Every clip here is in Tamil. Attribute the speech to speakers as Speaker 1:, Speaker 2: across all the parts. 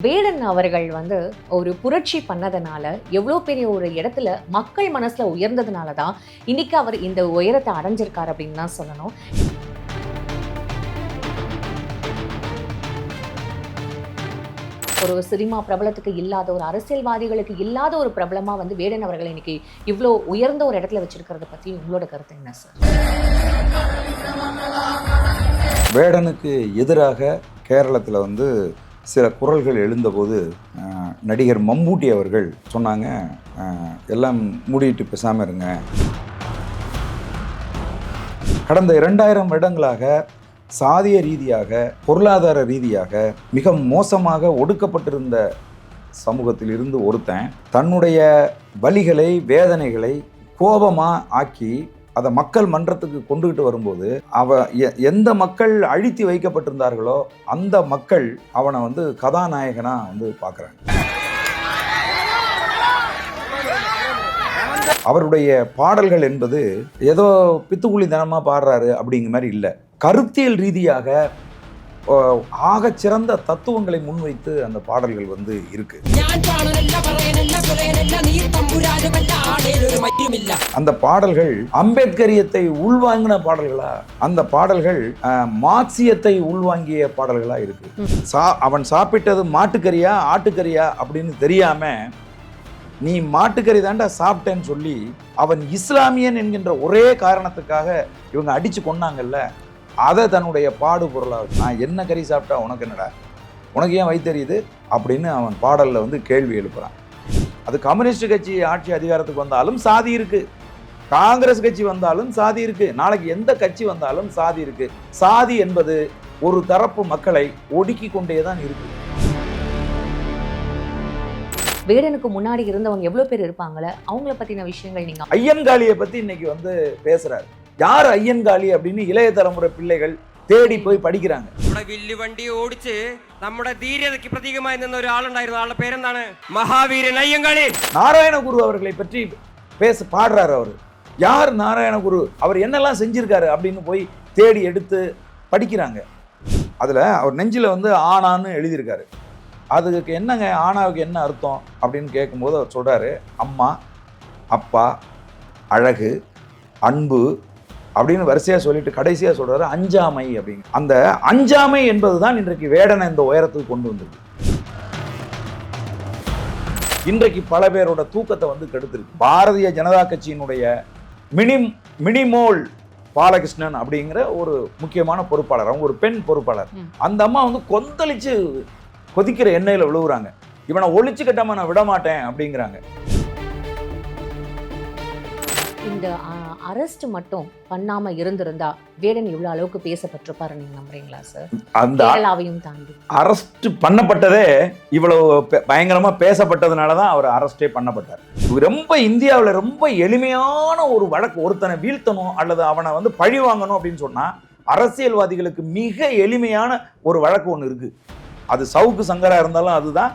Speaker 1: வேடன் அவர்கள் வந்து ஒரு புரட்சி பண்ணதுனால எவ்வளோ பெரிய ஒரு இடத்துல மக்கள் மனசில் உயர்ந்ததுனால தான் இன்னைக்கு அவர் இந்த உயரத்தை அடைஞ்சிருக்கார் அப்படின்னு தான் சொல்லணும். ஒரு சினிமா பிரபலத்துக்கு இல்லாத ஒரு அரசியல்வாதிகளுக்கு இல்லாத ஒரு பிரபலமா வந்து வேடன் அவர்கள் இன்னைக்கு இவ்வளோ உயர்ந்த ஒரு இடத்துல வச்சிருக்கிறத பத்தி உங்களோட கருத்து என்ன சார்
Speaker 2: வேடனுக்கு எதிராக கேரளத்தில் வந்து சில குரல்கள் எழுந்தபோது நடிகர் மம்மூட்டி அவர்கள் சொன்னாங்க எல்லாம் மூடிட்டு பேசாமல் இருங்க. கடந்த இரண்டாயிரம் வருடங்களாக சாதிய ரீதியாக பொருளாதார ரீதியாக மிக மோசமாக ஒடுக்கப்பட்டிருந்த சமூகத்தில் இருந்து ஒருத்தன் தன்னுடைய வலிகளை வேதனைகளை கோபமாக ஆக்கி அதை மக்கள் மன்றத்துக்கு கொண்டுகிட்டு வரும்போது அவ எ- எந்த மக்கள் அழித்து வைக்கப்பட்டிருந்தார்களோ அந்த மக்கள் அவனை வந்து கதாநாயகனாக வந்து பார்க்குறாங்க. அவருடைய பாடல்கள் என்பது ஏதோ பித்துக்குழி தனமாக பாடுறாரு அப்படிங்கிற மாதிரி இல்லை. கருத்தியல் ரீதியாக ஆகச்சிறந்த தத்துவங்களை முன்வைத்து அந்த பாடல்கள் வந்து இருக்கு. அந்த பாடல்கள் அம்பேத்கரியத்தை உள்வாங்கின பாடல்களா? அந்த பாடல்கள் மார்க்சியத்தை உள்வாங்கிய பாடல்களா இருக்கு. சா அவன் சாப்பிட்டது மாட்டுக்கறியா ஆட்டுக்கறியா அப்படின்னு தெரியாம நீ மாட்டுக்கறி தாண்டா சாப்பிட்டேன்னு சொல்லி அவன் இஸ்லாமியன் என்கின்ற ஒரே காரணத்துக்காக இவங்க அடிச்சு கொண்டாங்கல்ல அதை தன்னுடைய பாடு பொருளா நான் என்ன கறி சாப்பிட்டா உனக்கு என்னடா? உனக்கு ஏன் வயித்தெரியுது அப்படின்னு அவன் பாடல்ல வந்து கேள்வி எழுப்புறான். அது கம்யூனிஸ்ட் கட்சி ஆட்சி அதிகாரத்துக்கு வந்தாலும் சாதி இருக்கு. காங்கிரஸ் கட்சி வந்தாலும் சாதி இருக்கு. நாளைக்கு எந்த கட்சி வந்தாலும் சாதி இருக்கு. சாதி என்பது ஒரு தரப்பு மக்களை ஒடுக்கி கொண்டே தான் இருக்கு.
Speaker 1: வேடனுக்கு முன்னாடி இருந்தவங்க எவ்வளோ பேர் இருப்பாங்களே அவங்கள பத்தின விஷயங்கள் நீங்க
Speaker 2: ஐயன்காளியை பத்தி இன்னைக்கு வந்து பேசுறாரு. யார் ஐயன்காளி அப்படின்னு இளைய தலைமுறை பிள்ளைகள் தேடி போய் படிக்கிறாங்க
Speaker 3: നമ്മുടെ വില്ല് വണ്ടി ഓടിച്ച് നമ്മുടെ ധീരതയ്ക്ക് പ്രതീകമായി നിന്ന ഒരാളുണ്ടായിരുന്നു ആളുടെ പേരെന്താണ് മഹാവീരൻ അയ്യങ്കാളി
Speaker 2: நாராயணகுரு அவர்களை பற்றி பேச பாடுறாரு அவர் யார் நாராயணகுரு அவர் என்னெல்லாம் செஞ்சிருக்காரு அப்படின்னு போய் தேடி எடுத்து படிக்கிறாங்க அதில் அவர் நெஞ்சில் வந்து ஆனான்னு எழுதியிருக்காரு அதுக்கு என்னங்க ஆனாவுக்கு என்ன அர்த்தம் அப்படின்னு கேட்கும்போது அவர் சொல்கிறாரு அம்மா அப்பா அழகு அன்பு அப்படின்னு வரிசையாக சொல்லிட்டு கடைசியாக சொல்கிறாரு அஞ்சாமை அப்படிங்க அந்த அஞ்சாமை என்பது தான் இன்றைக்கு வேடனை இந்த உயரத்துக்கு கொண்டு வந்திருக்கு. இன்றைக்கு பல பேரோட தூக்கத்தை வந்து கெடுத்திருக்கு. பாரதிய ஜனதா கட்சியினுடைய மினி மினிமோல் பாலகிருஷ்ணன் அப்படிங்கிற ஒரு முக்கியமான பொறுப்பாளர். அவங்க ஒரு பெண் பொறுப்பாளர்.
Speaker 1: அந்த
Speaker 2: அம்மா வந்து கொந்தளிச்சு கொதிக்கிற எண்ணெயில விழுவுறாங்க. இவனை ஒழிச்சு கட்டாம நான் விட மாட்டேன் அப்படிங்கிறாங்க.
Speaker 1: இந்த அரெஸ்ட் மட்டும் பண்ணாம இருந்திருந்தா வேடன் இவ்வளவு அளவுக்கு பேசப்பட்டிருப்பாரு நீங்க நம்புறீங்களா சார்
Speaker 2: அந்த
Speaker 1: கேரளாவையும் தாண்டி.
Speaker 2: அரெஸ்ட் பண்ணப்பட்டதே இவ்வளவு பயங்கரமா பேசப்பட்டதுனால தான் அவர் அரெஸ்டே பண்ணப்பட்டார். ரொம்ப இந்தியாவில் ரொம்ப எளிமையான ஒரு வழக்கு ஒருத்தனை வீழ்த்தணும் அல்லது அவனை வந்து பழி வாங்கணும் அப்படின்னு சொன்னா அரசியல்வாதிகளுக்கு மிக எளிமையான ஒரு வழக்கு ஒன்று இருக்கு. அது சவுக்கு சங்கரா இருந்தாலும் அதுதான்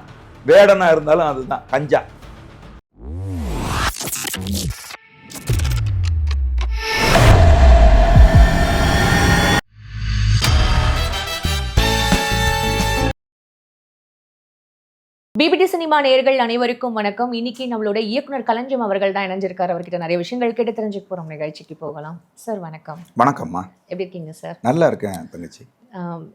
Speaker 2: வேடனா இருந்தாலும் அதுதான் கஞ்சா.
Speaker 1: பிபிடி சினிமா நேயர்கள் அனைவருக்கும் வணக்கம். இன்னைக்கு நம்மளோட இயக்குனர் கலஞ்சம் அவர்கள் தான் இணைஞ்சிருக்காரு. அவர்கிட்ட நிறைய விஷயங்கள் கேட்டு தெரிஞ்சுக்க போறோம். நிகழ்ச்சிக்கு போகலாம். சார் வணக்கம்.
Speaker 2: வணக்கம்மா.
Speaker 1: எப்படி இருக்கீங்க சார்?
Speaker 2: நல்லா இருக்கேன் தங்கச்சி.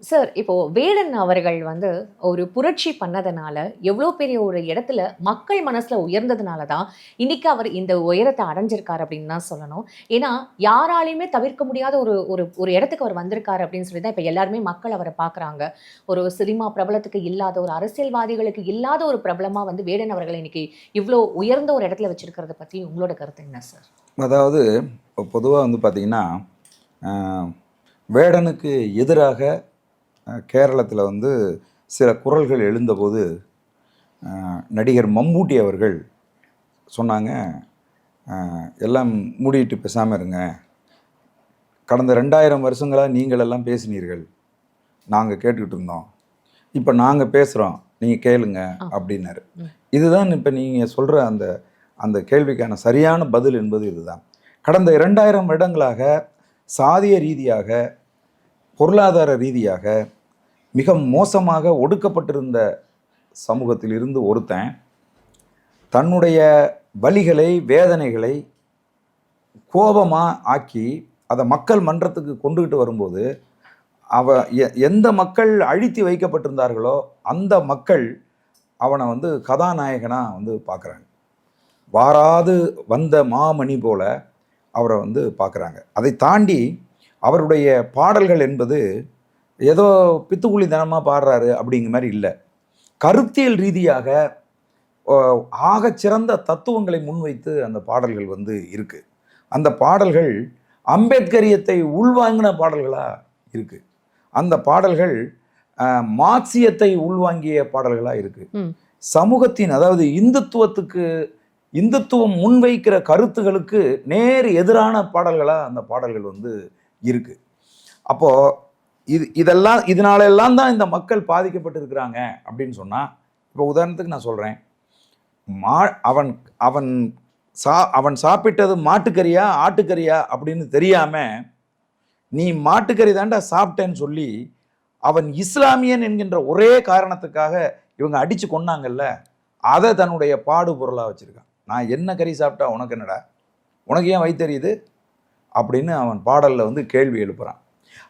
Speaker 1: சார் இப்போ வேடன் அவர்கள் வந்து ஒரு புரட்சி பண்ணதுனால எவ்வளோ பெரிய ஒரு இடத்துல மக்கள் மனசில் உயர்ந்ததுனால தான் இன்னைக்கு அவர் இந்த உயரத்தை அடைஞ்சிருக்காரு அப்படின்னு தான் சொல்லணும். ஏன்னா யாராலையுமே தவிர்க்க முடியாத ஒரு ஒரு ஒரு இடத்துக்கு அவர் வந்திருக்காரு அப்படின்னு சொல்லி தான் இப்போ எல்லாருமே மக்கள் அவரை பார்க்குறாங்க. ஒரு சினிமா பிரபலத்துக்கு இல்லாத ஒரு அரசியல்வாதிகளுக்கு இல்லாத ஒரு பிரபலமாக வந்து வேடன் அவர்கள் இன்னைக்கு இவ்வளோ உயர்ந்த ஒரு இடத்துல வச்சுருக்கிறத பற்றி உங்களோட கருத்து என்ன சார்
Speaker 2: அதாவது பொதுவாக வந்து பார்த்திங்கன்னா வேடனுக்கு எதிராக கேரளத்தில் வந்து சில குரல்கள் எழுந்தபோது நடிகர் மம்மூட்டி அவர்கள் சொன்னாங்க எல்லாம் மூடிட்டு பேசாமல் இருங்க. கடந்த ரெண்டாயிரம் வருஷங்களாக நீங்கள் எல்லாம் பேசினீர்கள். நாங்கள் கேட்டுக்கிட்டு இருந்தோம். இப்போ நாங்கள் பேசுகிறோம் நீங்கள் கேளுங்க. அப்படின்னாரு. இதுதான் இப்போ நீங்கள் சொல்கிற அந்த அந்த கேள்விக்கான சரியான பதில் என்பது இதுதான். கடந்த இரண்டாயிரம் வருடங்களாக சாதிய ரீதியாக பொருளாதார ரீதியாக மிக மோசமாக ஒடுக்கப்பட்டிருந்த சமூகத்தில் இருந்து ஒருத்தன் தன்னுடைய வலிகளை வேதனைகளை கோபமாக ஆக்கி அதை மக்கள் மன்றத்துக்கு கொண்டுகிட்டு வரும்போது அவ எ- எந்த மக்கள் அழித்து வைக்கப்பட்டிருந்தார்களோ அந்த மக்கள் அவனை வந்து கதாநாயகனாக வந்து பார்க்குறாங்க. வாராது வந்த மாமணி போல அவரை வந்து பார்க்குறாங்க. அதை தாண்டி அவருடைய பாடல்கள் என்பது ஏதோ பித்துக்குழி தனமாக பாடுறாரு அப்படிங்கிற மாதிரி இல்லை. கருத்தியல் ரீதியாக ஆகச்சிறந்த தத்துவங்களை முன்வைத்து அந்த பாடல்கள் வந்து இருக்கு. அந்த பாடல்கள் அம்பேத்கரியத்தை உள்வாங்கின பாடல்களாக இருக்கு. அந்த பாடல்கள் மார்க்சியத்தை உள்வாங்கிய பாடல்களாக இருக்கு.
Speaker 1: ம்.
Speaker 2: சமூகத்தின் அதாவது இந்துத்துவத்துக்கு இந்துத்துவம் முன்வைக்கிற கருத்துகளுக்கு நேர் எதிரான பாடல்களாக அந்த பாடல்கள் வந்து இருக்கு. அப்போது இது இதெல்லாம் இதனால எல்லாம் தான் இந்த மக்கள் பாதிக்கப்பட்டிருக்கிறாங்க அப்படின்னு சொன்னால் இப்போ உதாரணத்துக்கு நான் சொல்கிறேன் மா அவன் அவன் சா அவன் சாப்பிட்டது மாட்டுக்கறியா ஆட்டுக்கறியா அப்படின்னு தெரியாமல் நீ மாட்டுக்கறி தாண்டா சாப்பிட்டேன்னு சொல்லி அவன் இஸ்லாமியன் என்கின்ற ஒரே காரணத்துக்காக இவங்க அடித்து கொன்னாங்கல்ல அதை தன்னுடைய பாடு பொருளாக நான் என்ன கறி சாப்பிட்டா உனக்கு என்னடா? உனக்கு ஏன் வயித்தெரியுது அப்படின்னு அவன் பாடல்ல வந்து கேள்வி எழுப்புறான்.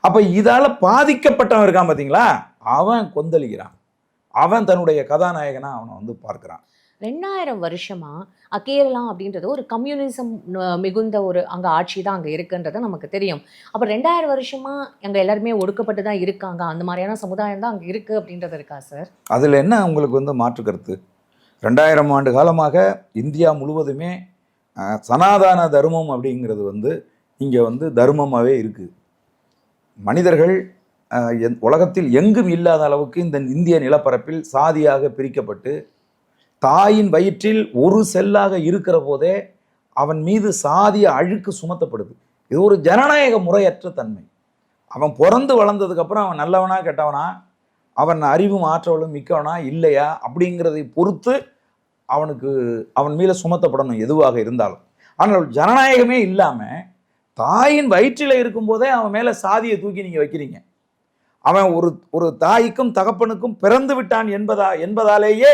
Speaker 2: அப்ப இதால பாதிக்கப்பட்டவன் இருக்கான் பாத்தீங்களா? அவன் கொந்தளிக்கிறான். அவன் தன்னுடைய கதாநாயகனா அவனை வந்து பார்க்கிறான்.
Speaker 1: ரெண்டாயிரம் வருஷமா அகேரளா அப்படின்றது ஒரு கம்யூனிசம் மிகுந்த ஒரு அங்க ஆட்சி தான் அங்க இருக்குன்றது நமக்கு தெரியும். அப்ப ரெண்டாயிரம் வருஷமா அங்க எல்லாருமே ஒடுக்கப்பட்டு தான் இருக்காங்க. அந்த மாதிரியான சமுதாயம் தான் அங்க இருக்கு அப்படின்றது இருக்கா சார்?
Speaker 2: அதில் என்ன உங்களுக்கு வந்து மாற்று கருத்து? ரெண்டாயிரம் ஆண்டு காலமாக இந்தியா முழுவதுமே சனாதான தர்மம் அப்படிங்கிறது வந்து இங்கே வந்து தர்மமாகவே இருக்குது மனிதர்கள் எந்- உலகத்தில் எங்கும் இல்லாத அளவுக்கு இந்த இந்திய நிலப்பரப்பில் சாதியாக பிரிக்கப்பட்டு தாயின் வயிற்றில் ஒரு செல்லாக இருக்கிற போதே அவன் மீது சாதிய அழுக்கு சுமத்தப்படுது. இது ஒரு ஜனநாயக முறையற்ற தன்மை. அவன் பிறந்து வளர்ந்ததுக்கப்புறம் அவன் நல்லவனா கெட்டவனா அவன் அறிவும் ஆற்றலும் மிக்கவனா இல்லையா அப்படிங்கிறதை பொறுத்து அவனுக்கு அவன் மீது சுமத்தப்படணும் எதுவாக இருந்தாலும். ஆனால் ஜனநாயகமே இல்லாமல் தாயின் வயிற்றில் இருக்கும்போதே அவன் மேலே சாதியை தூக்கி நீங்கள் வைக்கிறீங்க. அவன் ஒரு ஒரு தாய்க்கும் தகப்பனுக்கும் பிறந்து விட்டான் என்பதா என்பதாலேயே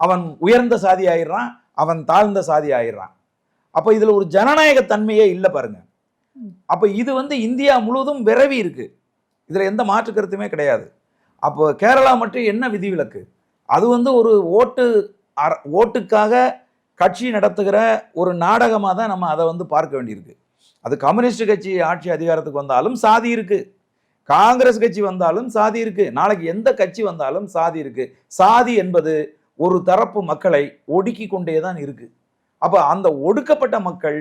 Speaker 2: அவன் உயர்ந்த சாதி ஆயிடுறான் அவன் தாழ்ந்த சாதி ஆயிடுறான். அப்போ இதில் ஒரு ஜனநாயக தன்மையே இல்லை பாருங்க. அப்போ இது வந்து இந்தியா முழுவதும் விரவி இருக்குது இதில் எந்த மாற்று கருத்துமே கிடையாது. அப்போ கேரளா மட்டும் என்ன விதிவிலக்கு? அது வந்து ஒரு ஓட்டு அர- ஓட்டுக்காக கட்சி நடத்துகிற ஒரு நாடகமாக தான் நம்ம அதை வந்து பார்க்க வேண்டியிருக்கு. அது கம்யூனிஸ்ட் கட்சி ஆட்சி அதிகாரத்துக்கு வந்தாலும் சாதி இருக்குது காங்கிரஸ் கட்சி வந்தாலும் சாதி இருக்கு. நாளைக்கு எந்த கட்சி வந்தாலும் சாதி இருக்கு. சாதி என்பது ஒரு தரப்பு மக்களை ஒடுக்கி கொண்டே தான் இருக்குது அப்போ அந்த ஒடுக்கப்பட்ட மக்கள்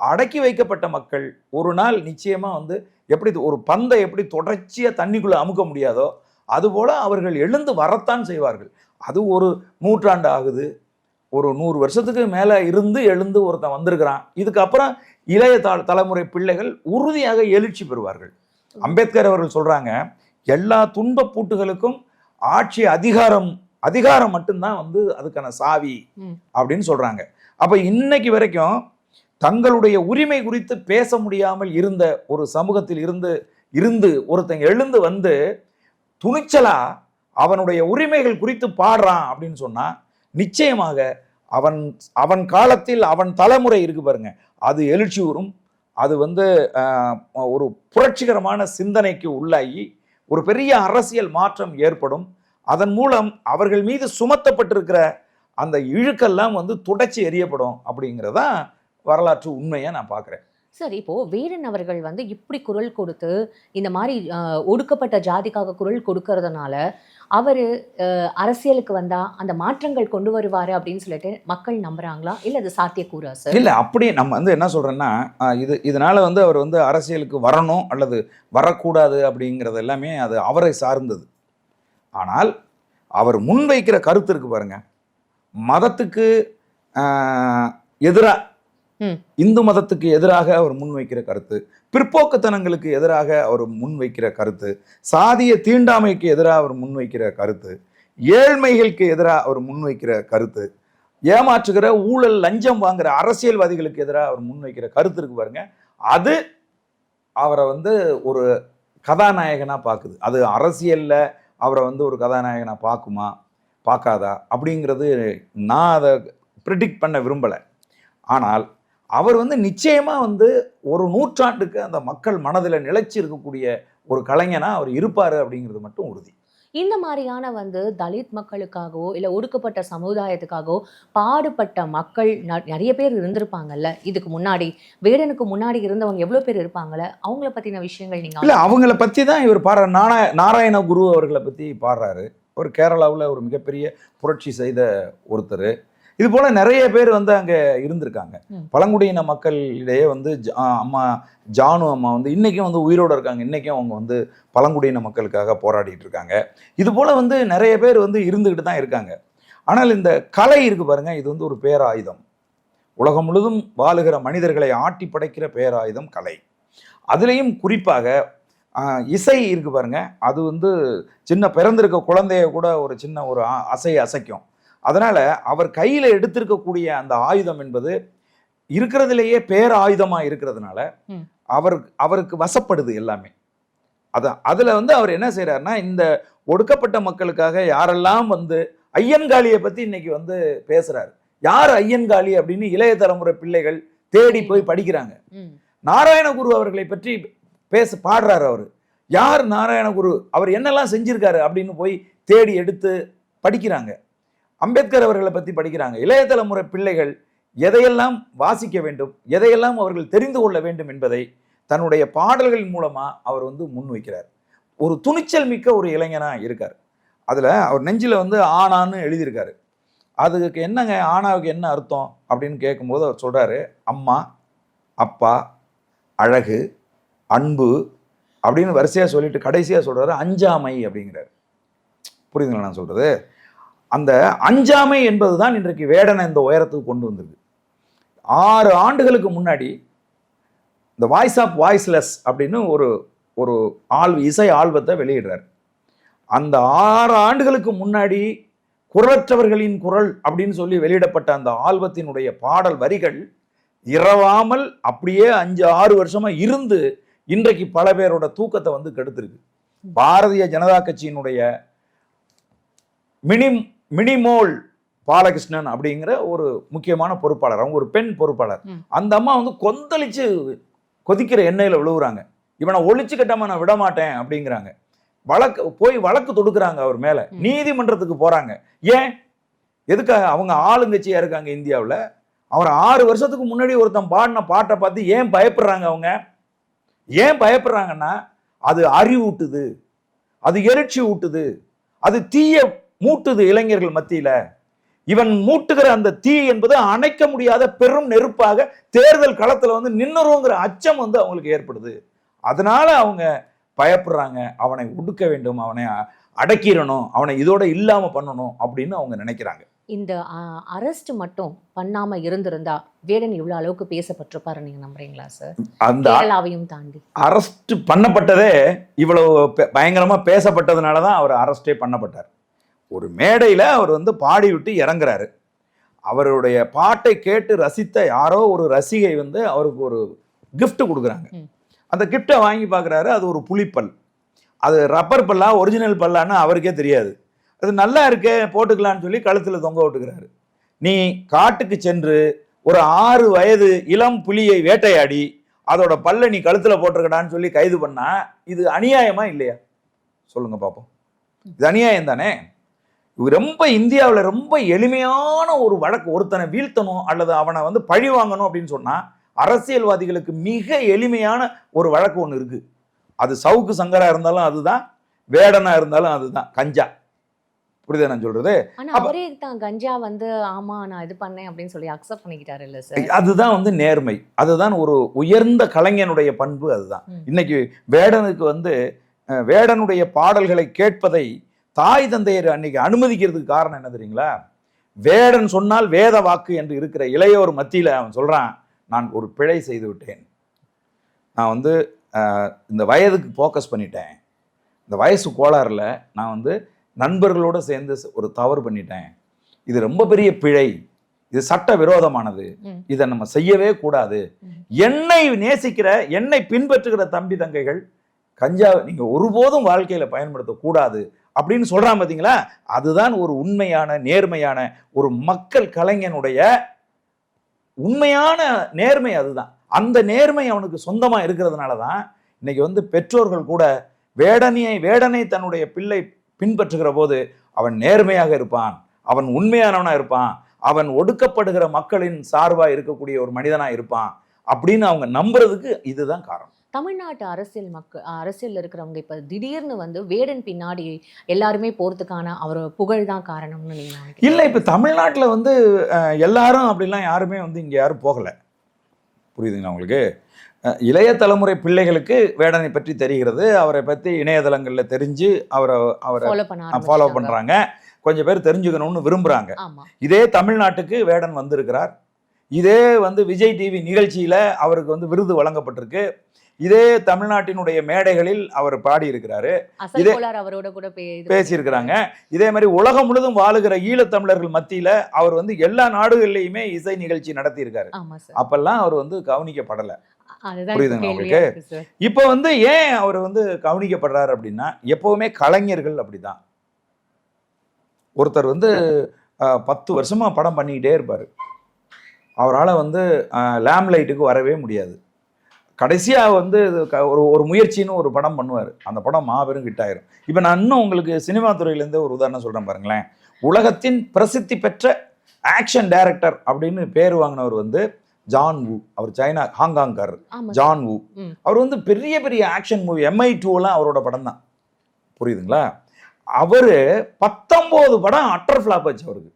Speaker 2: அடக்கி வைக்கப்பட்ட மக்கள் ஒரு நாள் நிச்சயமாக வந்து எப்படி ஒரு பந்தை எப்படி தொடர்ச்சியாக தண்ணிக்குள்ளே அமுக்க முடியாதோ அதுபோல அவர்கள் எழுந்து வரத்தான் செய்வார்கள். அது ஒரு நூற்றாண்டு ஆகுது. ஒரு நூறு வருஷத்துக்கு மேலே இருந்து எழுந்து ஒருத்தன் வந்திருக்கிறான். இதுக்கப்புறம் இளைய த தலைமுறை பிள்ளைகள் உறுதியாக எழுச்சி பெறுவார்கள். அம்பேத்கர் அவர்கள் சொல்றாங்க எல்லா துன்பப் பூட்டுகளுக்கும் ஆட்சி அதிகாரம் அதிகாரம் மட்டும்தான் வந்து அதுக்கான சாவி. அப்படின்னு சொல்றாங்க. அப்ப இன்னைக்கு வரைக்கும் தங்களுடைய உரிமை குறித்து பேச முடியாமல் இருந்த ஒரு சமூகத்தில் இருந்து இருந்து ஒருத்தன் எழுந்து வந்து துணிச்சலா அவனுடைய உரிமைகள் குறித்து பாடுறான் அப்படின்னு சொன்னா நிச்சயமாக அவன் அவன் காலத்தில் அவன் தலைமுறை இருக்கு பாருங்க. அது எழுச்சி வரும் அது வந்து ஒரு புரட்சிகரமான சிந்தனைக்கு உள்ளாகி ஒரு பெரிய அரசியல் மாற்றம் ஏற்படும். அதன் மூலம் அவர்கள் மீது சுமத்தப்பட்டிருக்கிற அந்த இழுக்கெல்லாம் வந்து துடைச்சி எறியப்படும் அப்படிங்கிறதான் வரலாற்று உண்மையை நான் பார்க்குறேன்.
Speaker 1: சார் இப்போது வீரன் அவர்கள் வந்து இப்படி குரல் கொடுத்து இந்த மாதிரி ஒடுக்கப்பட்ட ஜாதிக்காக குரல் கொடுக்கறதுனால அவர் அரசியலுக்கு வந்தால் அந்த மாற்றங்கள் கொண்டு வருவார் அப்படின்னு சொல்லிட்டு மக்கள் நம்புகிறாங்களா இல்லை அது சாத்தியக்கூறா சார்?
Speaker 2: இல்லை அப்படி நம்ம வந்து என்ன சொல்கிறேன்னா இது இதனால் வந்து அவர் வந்து அரசியலுக்கு வரணும் அல்லது வரக்கூடாது அப்படிங்கிறது எல்லாமே அது அவரை சார்ந்தது. ஆனால் அவர் முன்வைக்கிற கருத்து இருக்கு பாருங்கள் மதத்துக்கு எதிராக இந்து மதத்துக்கு எதிராக அவர் முன்வைக்கிற கருத்து பிற்போக்குத்தனங்களுக்கு எதிராக அவர் முன்வைக்கிற கருத்து சாதிய தீண்டாமைக்கு எதிராக அவர் முன்வைக்கிற கருத்து ஏழ்மைகளுக்கு எதிராக அவர் முன்வைக்கிற கருத்து ஏமாற்றுகிற ஊழல் லஞ்சம் வாங்குற அரசியல்வாதிகளுக்கு எதிராக அவர் முன்வைக்கிற கருத்து இருக்கு பாருங்க. அது அவரை வந்து ஒரு கதாநாயகனா பார்க்குது அது அரசியல்ல அவரை வந்து ஒரு கதாநாயகனா பார்க்குமா பார்க்காதா அப்படிங்கிறது நான் அதை ப்ரிடிக்ட் பண்ண விரும்பலை. ஆனால் அவர் வந்து நிச்சயமாக வந்து ஒரு நூற்றாண்டுக்கு அந்த மக்கள் மனதில் நிலைச்சி இருக்கக்கூடிய ஒரு கலைஞனா அவர் இருப்பார் அப்படிங்கிறது மட்டும் உறுதி.
Speaker 1: இந்த மாதிரியான வந்து தலித் மக்களுக்காகவோ இல்லை ஒடுக்கப்பட்ட சமுதாயத்துக்காகவோ பாடுபட்ட மக்கள் நிறைய பேர் இருந்திருப்பாங்கல்ல? இதுக்கு முன்னாடி வேடனுக்கு முன்னாடி இருந்தவங்க எவ்வளோ பேர் இருப்பாங்கல்ல? அவங்கள பத்தின விஷயங்கள் நீங்க
Speaker 2: இல்லை அவங்கள பற்றி தான் இவர் பாடுற நாராய நாராயண குரு அவர்களை பற்றி பாடுறாரு. ஒரு கேரளாவில் ஒரு மிகப்பெரிய புரட்சி செய்த ஒருத்தர். இது போல நிறைய பேர் வந்து அங்கே இருந்திருக்காங்க. பழங்குடியின மக்களிடையே வந்து அம்மா ஜானு அம்மா வந்து இன்னைக்கும் வந்து உயிரோடு இருக்காங்க. இன்னைக்கும் அவங்க வந்து பழங்குடியின மக்களுக்காக போராடிட்டு இருக்காங்க. இது போல வந்து நிறைய பேர் வந்து இருந்துகிட்டு தான் இருக்காங்க. ஆனால் இந்த கலை இருக்கு பாருங்க இது வந்து ஒரு பேராயுதம். உலகம் முழுதும் வாழுகிற மனிதர்களை ஆட்டி படைக்கிற பேராயுதம் கலை. அதுலேயும் குறிப்பாக இசை இருக்கு பாருங்க. அது வந்து சின்ன பிறந்திருக்க குழந்தைய கூட ஒரு சின்ன ஒரு அசை அசைக்கும். அதனால அவர் கையில் எடுத்திருக்கக்கூடிய அந்த ஆயுதம் என்பது இருக்கிறதுலேயே பேராயுதமா இருக்கிறதுனால
Speaker 1: ம்.
Speaker 2: அவர் அவருக்கு வசப்படுது எல்லாமே. அதான் அதுல வந்து அவர் என்ன செய்றாருன்னா இந்த ஒடுக்கப்பட்ட மக்களுக்காக யாரெல்லாம் வந்து ஐயன்காளியை பத்தி இன்னைக்கு வந்து பேசுறாரு. யார் ஐயன்காளி அப்படின்னு இளைய தலைமுறை பிள்ளைகள் தேடி போய் படிக்கிறாங்க. நாராயணகுரு அவர்களை பற்றி பேச பாடுறாரு அவர். யார் நாராயணகுரு? அவர் என்னெல்லாம் செஞ்சிருக்காரு அப்படின்னு போய் தேடி எடுத்து படிக்கிறாங்க. அம்பேத்கர் அவர்களை பற்றி படிக்கிறாங்க. இளைய தலைமுறை பிள்ளைகள் எதையெல்லாம் வாசிக்க வேண்டும் எதையெல்லாம் அவர்கள் தெரிந்து கொள்ள வேண்டும் என்பதை தன்னுடைய பாடல்கள் மூலமாக அவர் வந்து முன்வைக்கிறார். ஒரு துணிச்சல் மிக்க ஒரு இளைஞனாக இருக்கார். அதில் அவர் நெஞ்சில் வந்து ஆனான்னு எழுதியிருக்காரு. அதுக்கு என்னங்க ஆனாவுக்கு என்ன அர்த்தம் அப்படின்னு கேட்கும்போது அவர் சொல்கிறாரு அம்மா அப்பா அழகு அன்பு அப்படின்னு வரிசையாக சொல்லிட்டு கடைசியாக சொல்கிறாரு அஞ்சாமை அப்படிங்கிறார். புரியுதுங்களா நான் சொல்கிறது அந்த அஞ்சாமை என்பது தான் இன்றைக்கு வேடனை இந்த உயரத்துக்கு கொண்டு வந்திருக்கு. ஆறு ஆண்டுகளுக்கு முன்னாடி இந்த வாய்ஸ் ஆஃப் வாய்ஸ்லெஸ் அப்படின்னு ஒரு ஒரு ஆல் இசை ஆல்பத்தை வெளியிடுறார். அந்த ஆறு ஆண்டுகளுக்கு முன்னாடி குரலற்றவர்களின் குரல் அப்படின்னு சொல்லி வெளியிடப்பட்ட அந்த ஆல்பத்தினுடைய பாடல் வரிகள் இரவாமல் அப்படியே அஞ்சு ஆறு வருஷமா இருந்து இன்றைக்கு பல பேரோட தூக்கத்தை வந்து கெடுத்திருக்கு. பாரதிய ஜனதா கட்சியினுடைய மினிம் மினிமோல் பாலகிருஷ்ணன் அப்படிங்கிற ஒரு முக்கியமான பொறுப்பாளர். அவங்க ஒரு பெண் பொறுப்பாளர். அந்த அம்மா வந்து கொந்தளிச்சு கொதிக்கிற எண்ணெயில விழுவுறாங்க. இவனை ஒழிச்சு கட்டாம நான் விட மாட்டேன் அப்படிங்கிறாங்க. வழக்கு போய் வழக்கு தொடுக்குறாங்க அவர் மேல. நீதிமன்றத்துக்கு போறாங்க. ஏன்? எதுக்காக? அவங்க ஆளுங்கட்சியா இருக்காங்க இந்தியாவுல. அவர் ஆறு வருஷத்துக்கு முன்னாடி ஒருத்தன் பாடின பாட்டை பார்த்து ஏன் பயப்படுறாங்க அவங்க? ஏன் பயப்படுறாங்கன்னா அது அறிவூட்டுது. அது எழுச்சி ஊட்டுது. அது தீய மூட்டுது இளைஞர்கள் மத்தியில. இவன் மூட்டுகிற அந்த தீ என்பது அணைக்க முடியாத பெரும் நெருப்பாக தேர்தல் களத்துல வந்து நின்னுருங்கிற அச்சம் வந்து அவங்களுக்கு ஏற்படுது. அதனால அவங்க பயப்படுறாங்க. அவனை ஒடுக்க வேண்டும். அவனை அடக்கிடணும். அவனை இதோட இல்லாம பண்ணணும் அப்படின்னு அவங்க நினைக்கிறாங்க.
Speaker 1: இந்த அரெஸ்ட் மட்டும் பண்ணாம இருந்திருந்தா வேடன் இவ்வளவு அளவுக்கு பேசப்பட்டிருப்பாரு நீங்க நம்புறீங்களா சார்
Speaker 2: அந்த
Speaker 1: கேரளாவையும் தாண்டி.
Speaker 2: அரெஸ்ட் பண்ணப்பட்டதே இவ்வளவு பயங்கரமா பேசப்பட்டதுனால தான் அவர் அரெஸ்டே பண்ணப்பட்டார். ஒரு மேடையில அவர் வந்து பாடி விட்டு இறங்குறாரு. அவருடைய பாட்டை கேட்டு ரசித்த யாரோ ஒரு ரசிகை வந்து அவருக்கு ஒரு gift கொடுக்குறாங்க. அந்த கிஃப்டை வாங்கி பார்க்குறாரு அது ஒரு புலிப்பல் அது ரப்பர் பல்லா ஒரிஜினல் பல்லான்னு அவருக்கே தெரியாது. அது நல்லா இருக்கே போட்டுக்கலான்னு சொல்லி கழுத்தில் தொங்க விட்டுக்கிறாரு. நீ காட்டுக்கு சென்று ஒரு ஆறு வயது இளம் புலியை வேட்டையாடி அதோட பல்ல நீ கழுத்துல போட்டிருக்கடான்னு சொல்லி கைது பண்ணா இது அநியாயமா இல்லையா? சொல்லுங்க பாப்போம். இது அநியாயம் தானே ரொம்ப இந்தியாவில் ரொம்ப எளிமையான ஒரு வழக்கு. ஒருத்தனை வீழ்த்தணும் அல்லது அவனை வந்து பழி வாங்கணும் அப்படின்னு சொன்னா அரசியல்வாதிகளுக்கு மிக எளிமையான ஒரு வழக்கு ஒன்று இருக்கு. அது சவுக்கு சங்கரா இருந்தாலும் அதுதான் வேடனா இருந்தாலும் அதுதான் கஞ்சா. புரியுதா நான் சொல்றது?
Speaker 1: அவரே தான் கஞ்சா வந்து ஆமா நான் இது பண்ணேன் அப்படின்னு சொல்லி அக்செப்ட் பண்ணிக்கிட்டாரு இல்ல சார்
Speaker 2: அதுதான் வந்து நேர்மை. அதுதான் ஒரு உயர்ந்த கலைஞனுடைய பண்பு அதுதான். இன்னைக்கு வேடனுக்கு வந்து வேடனுடைய பாடல்களை கேட்பதை தாய் தந்தையர் அன்னைக்கு அனுமதிக்கிறதுக்கு காரணம் என்ன தெரியுங்களா? வேடன் சொன்னால் வேத வாக்கு என்று இருக்கிற இளையோர் மத்தியில அவன் சொல்றான் நான் ஒரு பிழை செய்து விட்டேன். நான் வந்து இந்த வயதுக்கு ஃபோக்கஸ் பண்ணிட்டேன். இந்த வயசு கோளாறுல நான் வந்து நண்பர்களோட சேர்ந்து ஒரு தவறு பண்ணிட்டேன். இது ரொம்ப பெரிய பிழை. இது சட்ட விரோதமானது. இதை நம்ம செய்யவே கூடாது. என்னை நேசிக்கிற என்னை பின்பற்றுகிற தம்பி தங்கைகள் கஞ்சா நீங்க ஒருபோதும் வாழ்க்கையில பயன்படுத்தக்கூடாது. அப்படின்னு சொல்கிறான் பார்த்தீங்களா அதுதான் ஒரு உண்மையான நேர்மையான ஒரு மக்கள் கலைஞனுடைய உண்மையான நேர்மை அதுதான். அந்த நேர்மை அவனுக்கு சொந்தமாக இருக்கிறதுனால தான் இன்னைக்கு வந்து பெற்றோர்கள் கூட வேடனையை வேடனை தன்னுடைய பிள்ளை பின்பற்றுகிற போது அவன் நேர்மையாக இருப்பான். அவன் உண்மையானவனாக இருப்பான். அவன் ஒடுக்கப்படுகிற மக்களின் சார்பாக இருக்கக்கூடிய ஒரு மனிதனாக இருப்பான். அப்படின்னு அவங்க நம்புறதுக்கு இதுதான் காரணம்.
Speaker 1: தமிழ்நாட்டு அரசியல் மக்கள் அரசியல்ல இருக்கிறவங்க இப்ப திடீர்னு வந்து வேடன் பின்னாடி எல்லாருமே போறதுக்கான அவர் புகழ் தான் காரணம்னு நீங்க நினைக்கிறீங்க?
Speaker 2: இல்லை இப்போ தமிழ்நாட்டில் வந்து எல்லாரும் அப்படிலாம் யாருமே வந்து இங்கே யாரும் போகலை. புரியுதுங்களா உங்களுக்கு? இளைய தலைமுறை பிள்ளைகளுக்கு வேடனை பற்றி தெரிகிறது. அவரை பற்றி இணையதளங்களில் தெரிஞ்சு அவரை அவரை
Speaker 1: ஃபாலோ.
Speaker 2: பண்ணுறாங்க கொஞ்சம் பேர் தெரிஞ்சுக்கணும்னு விரும்புகிறாங்க இதே தமிழ்நாட்டுக்கு வேடன் வந்திருக்கிறார். இதே வந்து விஜய் டிவி நிகழ்ச்சியில் அவருக்கு வந்து விருது வழங்கப்பட்டிருக்கு. இதே தமிழ்நாட்டினுடைய மேடைகளில் அவர் பாடியிருக்கிறாரு. இதே-
Speaker 1: அவரோட கூட
Speaker 2: பேசியிருக்கிறாங்க. இதே மாதிரி உலகம் முழுதும் வாழுகிற ஈழத்தமிழர்கள் மத்தியில அவர் வந்து எல்லா நாடுகள்லையுமே இசை நிகழ்ச்சி நடத்தியிருக்காரு. அப்பெல்லாம் அவர் வந்து கவனிக்கப்படல.
Speaker 1: கேள்வியா
Speaker 2: உங்களுக்கு? இப்போ வந்து ஏன் அவர் வந்து கவனிக்கப்படுறாரு அப்படின்னா எப்பவுமே கலைஞர்கள் அப்படிதான். ஒருத்தர் வந்து பத்து வருஷமா படம் பண்ணிக்கிட்டே இருப்பார். அவரால் வந்து லேம் லைட்டுக்கு வரவே முடியாது. கடைசியாக வந்து ஒரு ஒரு முயற்சின்னு ஒரு படம் பண்ணுவார். அந்த படம் மாபெரும் ஹிட் ஆயிரும். இப்போ நான் இன்னும் உங்களுக்கு சினிமா துறையிலேருந்து ஒரு உதாரணம் சொல்கிறேன் பாருங்களேன். உலகத்தின் பிரசித்தி பெற்ற ஆக்ஷன் டைரக்டர் அப்படின்னு பேர் வாங்கினவர் வந்து ஜான் வு. அவர் சைனா
Speaker 1: சார்.
Speaker 2: ஜான் வு. அவர் வந்து பெரிய பெரிய ஆக்ஷன் மூவி எம்ஐ டூலாம் அவரோட படம் தான். புரியுதுங்களா? அவர் பத்தொம்போது படம் அட்டர் ஃப்ளாப் ஆச்சு அவருக்கு.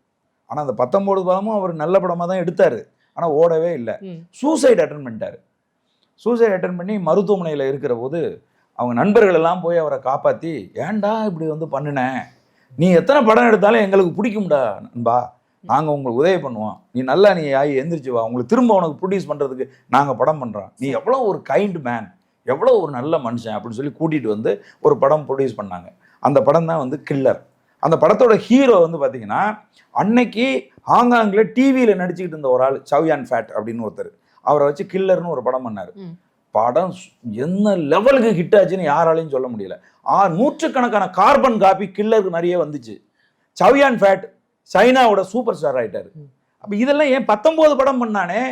Speaker 2: ஆனால் அந்த பத்தொம்போது படமும் அவர் நல்ல படமாக தான் எடுத்தார். ஆனால் ஓடவே இல்லை. சூசைட் அட்டன் பண்ணிட்டார். சூசைட் அட்டன் பண்ணி மருத்துவமனையில் இருக்கிற போது அவங்க நண்பர்கள் எல்லாம் போய் அவரை காப்பாற்றி ஏன்டா இப்படி வந்து பண்ணினேன் நீ எத்தனை படம் எடுத்தாலும் எங்களுக்கு பிடிக்கும்டா நண்பா. நாங்கள் உங்களுக்கு உதவி பண்ணுவோம். நீ நல்லா நீ ஆகி எந்திரிச்சு வா. உங்களுக்கு திரும்ப உனக்கு ப்ரொடியூஸ் பண்ணுறதுக்கு நாங்கள் படம் பண்ணுறோம் நீ எவ்வளோ ஒரு கைண்ட் மேன் எவ்வளோ ஒரு நல்ல மனுஷன் அப்படின்னு சொல்லி கூட்டிகிட்டு வந்து ஒரு படம் ப்ரொடியூஸ் பண்ணாங்க. அந்த படம் தான் வந்து கில்லர் அந்த படத்தோட ஹீரோ வந்து பார்த்தீங்கன்னா அன்னைக்கு ஹாங்காங்கில் டிவியில் நடிச்சுக்கிட்டு இருந்த ஒரு ஆள் சவ்யான் ஃபேட் அப்படின்னு ஒருத்தர். அவரை வச்சு கில்லர்னு ஒரு படம் பண்ணார். படம் என்ன லெவலுக்கு ஹிட் ஆச்சுன்னு யாராலையும் சொல்ல முடியல. ஆ நூற்றுக்கணக்கான கார்பன் காப்பி கில்லருக்கு நிறைய வந்துச்சு. சவ்யான் ஃபேட் சைனாவோட சூப்பர் ஸ்டார் ஆயிட்டாரு.
Speaker 1: ம்.
Speaker 2: அப்போ இதெல்லாம் ஏன் பத்தொம்போது படம் பண்ணானே?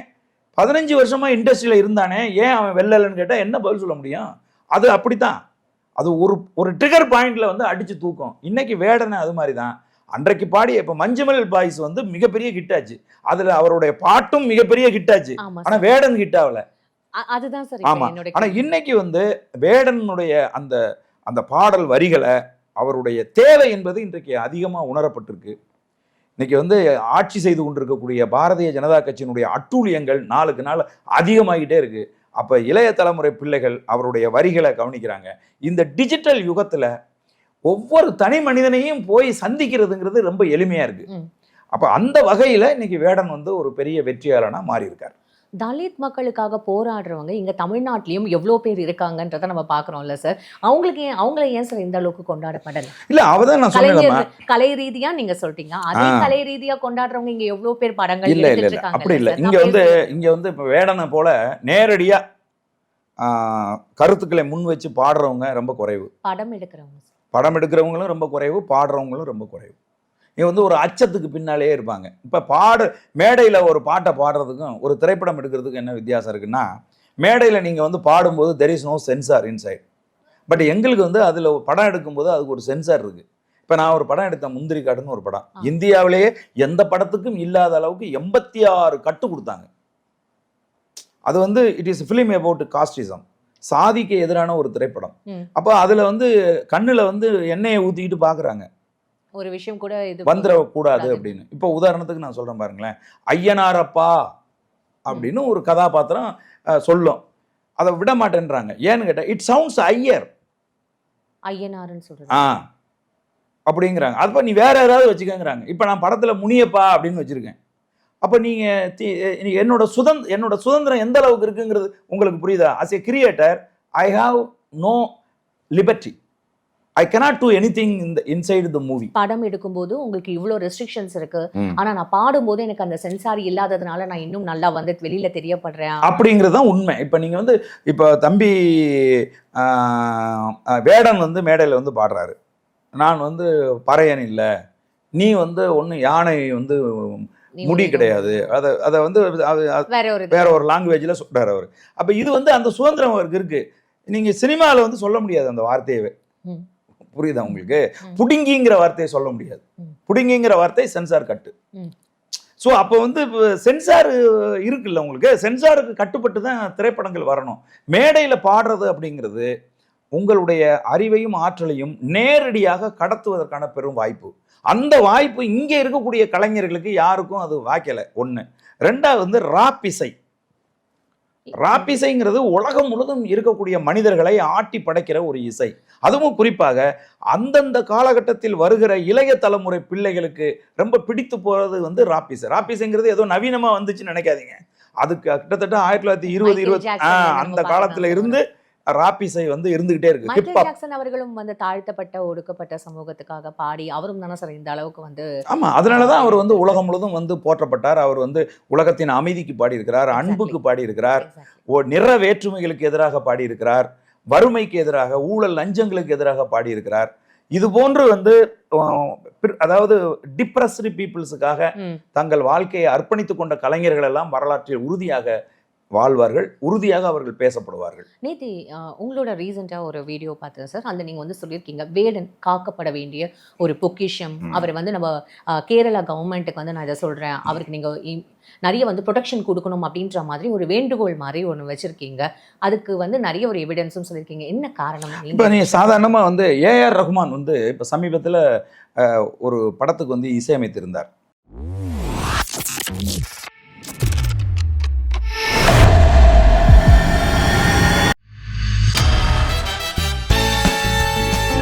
Speaker 2: பதினஞ்சு வருஷமா இண்டஸ்ட்ரியில் இருந்தானே? ஏன் அவன் வெள்ளலன்னு கேட்டால் என்ன பதில் சொல்ல முடியும்? அது அப்படித்தான். அது ஒரு ஒரு ட்ரிகர் பாயிண்ட்ல வந்து அடிச்சு தூக்கும். இன்னைக்கு வேடனை அது மாதிரி தான் அன்றைக்கு பாடி இப்போ மஞ்சுமல் பாய்ஸ் வந்து மிகப்பெரிய ஹிட் ஆச்சு. அதுல அவருடைய பாட்டும் மிகப்பெரிய ஹிட் ஆச்சு. ஆனா. வேடன் ஹிட் ஆகல.
Speaker 1: அதுதான் சார் இப்ப
Speaker 2: ஆமா.
Speaker 1: என்னோட
Speaker 2: ஆனா
Speaker 1: கேள்வி.
Speaker 2: இன்னைக்கு வந்து வேடனுடைய அந்த அந்த பாடல் வரிகளை அவருடைய தேவை என்பது இன்றைக்கு அதிகமா உணரப்பட்டிருக்கு. இன்னைக்கு வந்து ஆட்சி செய்து கொண்டிருக்கக்கூடிய பாரதிய ஜனதா கட்சியினுடைய அட்டூழியங்கள் நாளுக்கு நாள் அதிகமாகிட்டே இருக்கு. அப்ப இளைய தலைமுறை பிள்ளைகள் அவருடைய வரிகளை கவனிக்கிறாங்க. இந்த டிஜிட்டல் யுகத்துல ஒவ்வொரு தனி மனிதனையும் போய் சந்திக்கிறதுங்கிறது ரொம்ப எளிமையா இருக்கு.
Speaker 1: ம்.
Speaker 2: அப்ப அந்த வகையில இன்னைக்கு வேடன் வந்து ஒரு பெரிய வெற்றியாளனா மாறி இருக்கார்
Speaker 1: தலித் மக்களுக்காக போராடுறவங்க இங்க தமிழ்நாட்டிலயும் எவ்வளவு பேர் இருக்காங்கன்றத நம்ம பாக்குறோம்ல சார். அவங்களுக்கு ஏன் அவங்கள ஏன் சார் இந்த அளவுக்கு கொண்டாடப்படல?
Speaker 2: இல்ல அவதான் நான்
Speaker 1: கலைஞர் கலை ரீதியா நீங்க சொல்லிட்டீங்க அதே. கலை ரீதியா கொண்டாடுறவங்க இங்க எவ்வளவு பேர் படங்கள்
Speaker 2: இல்ல இல்ல அப்படி இல்ல? இங்க வந்து இங்க வந்து இப்ப வேடனை போல நேரடியா ஆஹ், கருத்துக்களை முன் வச்சு பாடுறவங்க ரொம்ப குறைவு.
Speaker 1: படம் எடுக்கிறவங்க சார்.
Speaker 2: படம் எடுக்கிறவங்களும் ரொம்ப குறைவு பாடுறவங்களும் ரொம்ப குறைவு. இங்க வந்து ஒரு அச்சத்துக்கு பின்னாலே இருப்பாங்க. இப்ப பாடு மேடையில ஒரு பாட்டை பாடுறதுக்கும் ஒரு திரைப்படம் எடுக்கிறதுக்கும் என்ன வித்தியாசம் இருக்குன்னா மேடையில நீங்க வந்து பாடும்போது there is no censor inside but எங்களுக்கு வந்து அதுல படம் எடுக்கும்போது அதுக்கு ஒரு சென்சார் இருக்கு. இப்ப நான் ஒரு படம் எடுத்தேன் முந்திரி காடுன்னு ஒரு படம். இந்தியாவிலேயே எந்த படத்துக்கும் இல்லாத அளவுக்கு எண்பத்தி ஆறு கட்டு கொடுத்தாங்க. அது வந்து it is film about casteism சாதிக்கு எதிரான ஒரு திரைப்படம். அப்போ அதுல வந்து கண்ணுல வந்து எண்ணெயை ஊத்திக்கிட்டு பாக்குறாங்க.
Speaker 1: ஒரு விஷயம் கூட இது
Speaker 2: வந்துடக்கூடாது
Speaker 1: கூடாது.
Speaker 2: அப்படின்னு. இப்போ உதாரணத்துக்கு நான் சொல்றேன் பாருங்களேன். ஐயனாரப்பா அப்படின்னு ஒரு கதாபாத்திரம் சொல்லும். அதை விட மாட்டேன்றாங்க. ஏன்னு கேட்டா இட் சவுண்ட்ஸ் ஐயர்.
Speaker 1: ஐயனாருன்னு சொல்றது.
Speaker 2: ஆ. அப்படிங்கிறாங்க. அப்போ நீ வேற ஏதாவது வச்சுக்கங்கிறாங்க. இப்போ நான் படத்துல முனியப்பா அப்படின்னு வச்சிருக்கேன். அப்போ நீங்க தி- நீ- என்னோட சுதந்திர என்னோட சுதந்திரம் எந்த அளவுக்கு இருக்குங்கிறது உங்களுக்கு புரியுதா? As a creator I have no liberty I cannot do anything in the inside the movie.
Speaker 1: படம் எடுக்கும்போது உங்களுக்கு இவ்வளவு ரெஸ்ட்ரிக்ஷன்ஸ் இருக்கு.
Speaker 2: ம்.
Speaker 1: ஆனா நான் பாடும்போது எனக்கு அந்த சென்சார் இல்லாததுனால நான் இன்னும் நல்லா வந்து வெளியில தெரியப்படுறேன்.
Speaker 2: அப்படிங்கிறது தான் உண்மை. இப்போ நீங்கள் வந்து இப்போ தம்பி வேடன் வந்து மேடையில் வந்து பாடுறாரு. நான் வந்து பறையன் இல்லை. நீ வந்து ஒன்றும் யானை வந்து முடி கிடையாது. அதை அதை வந்து
Speaker 1: வேற ஒரு
Speaker 2: லாங்குவேஜில் சொல்றாரு அவர். அப்போ இது வந்து அந்த சுதந்திரம் அவருக்கு இருக்கு. நீங்க சினிமாவில் வந்து சொல்ல முடியாது அந்த வார்த்தையவே. புரியுதா உங்களுக்கு. புடுங்கிங்கிற வார்த்தையை சொல்ல முடியாது. புடுங்கிங்கிற வார்த்தை சென்சார் கட்டு. ஸோ அப்போ வந்து சென்சார் இருக்குல்ல உங்களுக்கு? சென்சாருக்கு கட்டுப்பட்டு தான் திரைப்படங்கள் வரணும். மேடையில் பாடுறது அப்படிங்கிறது உங்களுடைய அறிவையும் ஆற்றலையும் நேரடியாக கடத்துவதற்கான பெரும் வாய்ப்பு. அந்த வாய்ப்பு இங்கே இருக்கக்கூடிய கலைஞர்களுக்கு யாருக்கும் அது வாய்க்கலை. ஒன்று ரெண்டாவது வந்து ராப் இசை ராப் இசைங்கிறது உலகம் முழுதும் இருக்கக்கூடிய மனிதர்களை ஆட்டி படைக்கிற ஒரு இசை. அதுவும் குறிப்பாக அந்தந்த காலகட்டத்தில் வருகிற இளைய தலைமுறை பிள்ளைகளுக்கு ரொம்ப பிடித்து போறது வந்து ராப் இசை ராப் இசைங்கிறது ஏதோ நவீனமா வந்துச்சுன்னு நினைக்காதீங்க. அதுக்கு கிட்டத்தட்ட ஆயிரத்தி தொள்ளாயிரத்தி இருபது இருபத்தி அந்த. காலத்துல இருந்து ராப் இசை வந்து இருந்துகிட்டே இருக்கு.
Speaker 1: மைக்கேல் ஜாக்சன் அவர்களும் வந்து தாழ்த்தப்பட்ட ஒடுக்கப்பட்ட சமூகத்துக்காக பாடி அவரும் தானே சார் இந்த அளவுக்கு வந்து
Speaker 2: ஆமா அதனாலதான் அவர் வந்து உலகம் முழுதும் வந்து போற்றப்பட்டார். அவர் வந்து உலகத்தின் அமைதிக்கு பாடியிருக்கிறார் அன்புக்கு பாடியிருக்கிறார்
Speaker 1: Exactly.
Speaker 2: ஓ நிற வேற்றுமைகளுக்கு எதிராக பாடியிருக்கிறார் வறுமைக்கு எதிராக ஊழல் லஞ்சங்களுக்கு எதிராக பாடியிருக்கிறார். இது போன்று வந்து அதாவது டிப்ரெஸ்டு பீப்புள்ஸுக்காக. தங்கள் வாழ்க்கையை அர்ப்பணித்துக் கொண்ட கலைஞர்கள் எல்லாம் வரலாற்றில் உறுதியாக வாழ்வார்கள் உறுதியாக அவர்கள் பேசப்படுவார்கள்.
Speaker 1: நேத்தி உங்களோட ரீசெண்டாக ஒரு வீடியோ பார்த்தேன் சார். அதில் நீங்கள் வந்து சொல்லியிருக்கீங்க வேடன் காக்கப்பட வேண்டிய ஒரு பொக்கிஷம். அவர் வந்து நம்ம கேரளா கவர்மெண்ட்டுக்கு வந்து நான் இதை சொல்கிறேன் அவருக்கு நீங்கள் நிறைய வந்து ப்ரொடெக்ஷன் கொடுக்கணும் அப்படின்ற மாதிரி ஒரு வேண்டுகோள் மாதிரி ஒன்று வச்சுருக்கீங்க. அதுக்கு வந்து நிறைய ஒரு எவிடன்ஸும் சொல்லியிருக்கீங்க. என்ன காரணம்
Speaker 2: இப்போ
Speaker 1: நீங்க
Speaker 2: நீ சாதாரணமாக வந்து ஏஆர் ரஹ்மான் வந்து இப்போ சமீபத்தில் ஒரு படத்துக்கு வந்து இசையமைத்திருந்தார்.